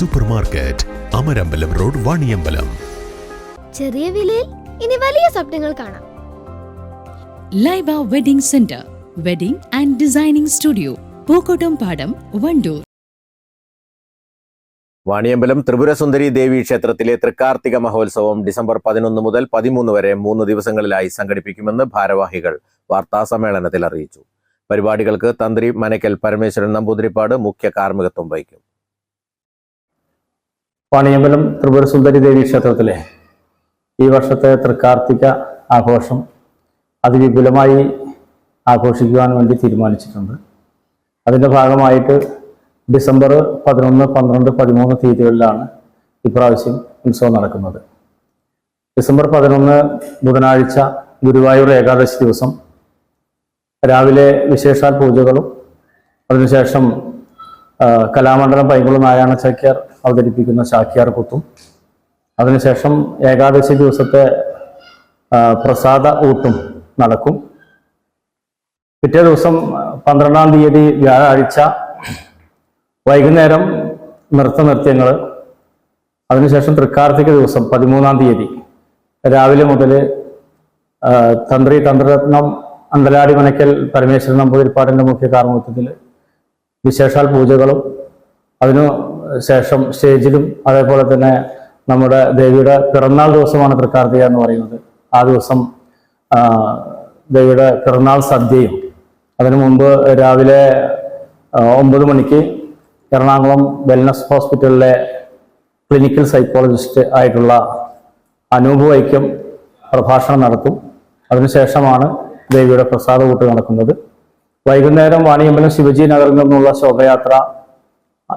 Supermarket Amarambalam road Vaniyambalam. ചെറിയ വിലയിൽ ഇനി വലിയ സ്വപ്നങ്ങൾ കാണാം. Laiba wedding centre wedding and designing studio Pookottum Padam Wandoor. Vaniyambalam Tripurasundari ദേവി ക്ഷേത്രത്തിലെ തൃക്കാർത്തിക മഹോത്സവം ഡിസംബർ പതിനൊന്ന് മുതൽ പതിമൂന്ന് വരെ മൂന്ന് ദിവസങ്ങളിലായി സംഘടിപ്പിക്കുമെന്ന് ഭാരവാഹികൾ വാർത്താ സമ്മേളനത്തിൽ അറിയിച്ചു. പരിപാടികൾക്ക് തന്ത്രി മനക്കൽ പരമേശ്വരൻ നമ്പൂതിരിപ്പാട് മുഖ്യ കാർമ്മികത്വം വഹിക്കും. വാണിയമ്പലം ത്രിപുര സുന്ദരി ദേവി ക്ഷേത്രത്തിലെ ഈ വർഷത്തെ തൃക്കാർത്തിക ആഘോഷം അതിവിപുലമായി ആഘോഷിക്കുവാൻ വേണ്ടി തീരുമാനിച്ചിട്ടുണ്ട്. അതിന്റെ ഭാഗമായിട്ട് ഡിസംബർ പതിനൊന്ന് പന്ത്രണ്ട് പതിമൂന്ന് തീയതികളിലാണ് ഇപ്രാവശ്യം ഉത്സവം നടക്കുന്നത്. ഡിസംബർ പതിനൊന്ന് ബുധനാഴ്ച ഗുരുവായൂർ ഏകാദശി ദിവസം. രാവിലെ വിശേഷാൽ പൂജകളും അതിനുശേഷം കലാമണ്ഡലം പൈങ്കുളം നാരായണ ചാക്യാർ അവതരിപ്പിക്കുന്ന ചാക്യാർ കുത്തും. അതിനുശേഷം ഏകാദശി ദിവസത്തെ പ്രസാദ ഊട്ടും നടക്കും. പിറ്റേ ദിവസം പന്ത്രണ്ടാം തീയതി വ്യാഴാഴ്ച വൈകുന്നേരം നൃത്ത നൃത്തനൃത്യങ്ങൾ അതിനുശേഷം തൃക്കാർത്തിക ദിവസം പതിമൂന്നാം തീയതി രാവിലെ മുതൽ തന്ത്രി തന്ത്രരത്നം അണ്ടലാടി മനക്കൽ പരമേശ്വരൻ നമ്പൂതിരിപ്പാടിന്റെ മുഖ്യ കാർമ്മികത്വത്തിൽ വിശേഷാൽ പൂജകളും അതിനു ശേഷം സ്റ്റേജിലും അതേപോലെ തന്നെ നമ്മുടെ ദേവിയുടെ പിറന്നാൾ ദിവസമാണ് തൃക്കാർത്തിക എന്ന് പറയുന്നത്. ആ ദിവസം ദേവിയുടെ പിറന്നാൾ സദ്യയും. അതിനു മുമ്പ് രാവിലെ ഒമ്പത് മണിക്ക് എറണാകുളം വെൽനസ് ഹോസ്പിറ്റലിലെ ക്ലിനിക്കൽ സൈക്കോളജിസ്റ്റ് ആയിട്ടുള്ള അനൂപ് വൈക്കം പ്രഭാഷണം നടത്തും. അതിനുശേഷമാണ് ദേവിയുടെ പ്രസാദ കൂട്ട് നടക്കുന്നത്. വൈകുന്നേരം വാണിയമ്പലം ശിവജി നഗറിൽ നിന്നുള്ള ശോഭയാത്ര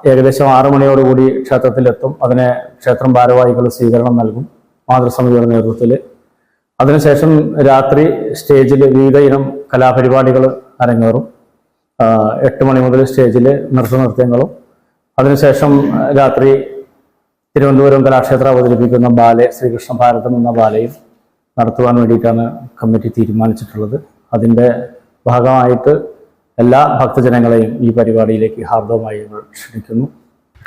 ഏകദേശം ആറു മണിയോടുകൂടി ക്ഷേത്രത്തിലെത്തും. അതിന് ക്ഷേത്രം ഭാരവാഹികൾ സ്വീകരണം നൽകും മാതൃസമിതിയുടെ നേതൃത്വത്തിൽ. അതിനുശേഷം രാത്രി സ്റ്റേജിൽ വിവിധ ഇനം കലാപരിപാടികൾ അരങ്ങേറും. എട്ട് മണി മുതൽ സ്റ്റേജിൽ നൃത്തനൃത്യങ്ങളും. അതിനുശേഷം രാത്രി തിരുവനന്തപുരം കലാക്ഷേത്രം അവതരിപ്പിക്കുന്ന ബാലെ ശ്രീകൃഷ്ണ ഭാരതം എന്ന ബാലയും നടത്തുവാൻ വേണ്ടിയിട്ടാണ് കമ്മിറ്റി തീരുമാനിച്ചിട്ടുള്ളത്. അതിന്റെ ഭാഗമായിട്ട് എല്ലാ ഭക്തജനങ്ങളെയും ഈ പരിപാടിയിലേക്ക് ഹാർദവമായി ക്ഷണിക്കുന്നു.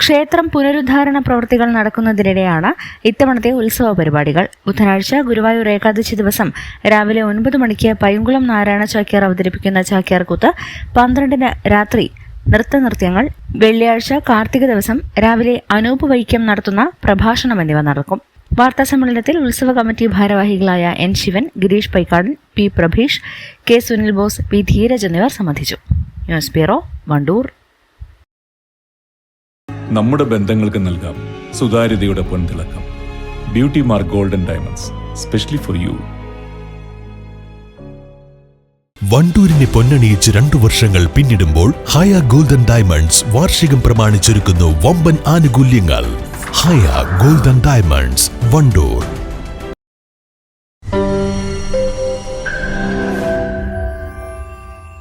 ക്ഷേത്രം പുനരുദ്ധാരണ പ്രവൃത്തികൾ നടക്കുന്നതിനിടെയാണ് ഇത്തവണത്തെ ഉത്സവ പരിപാടികൾ. ബുധനാഴ്ച ഗുരുവായൂർ ഏകാദശി ദിവസം രാവിലെ ഒൻപത് മണിക്ക് പൈങ്കുളം നാരായണ ചാക്യാർ അവതരിപ്പിക്കുന്ന ചാക്യാർ കൂത്ത് പന്ത്രണ്ടിന് രാത്രി നൃത്തനൃത്യങ്ങൾ വെള്ളിയാഴ്ച കാർത്തിക ദിവസം രാവിലെ അനൂപ് വൈക്കം നടത്തുന്ന പ്രഭാഷണം എന്നിവ നടക്കും. വാർത്താ സമ്മേളനത്തിൽ ഉത്സവ കമ്മിറ്റി ഭാരവാഹികളായ N Shivan Girish Paikkadan P Prabheesh K Sunil Bose P Dheeraj എന്നിവർ സംബന്ധിച്ചു. News bureau Wandoor. നമ്മുടെ ബന്ധങ്ങൾക്ക് നൽകാം സുതാര്യതയുടെ പൊൻതിളക്കം. Beauty mark golden diamonds specially for you വണ്ടൂരിനെ പൊന്നണിയിച്ച് രണ്ടു വർഷങ്ങൾ പിന്നിടുമ്പോൾ ഹയ ഗോൾഡൻ ഡയമണ്ട്സ് വാർഷികം പ്രമാണിച്ചൊരുക്കുന്നു വമ്പൻ ആനുകൂല്യങ്ങൾ. Haya golden diamonds Wandoor.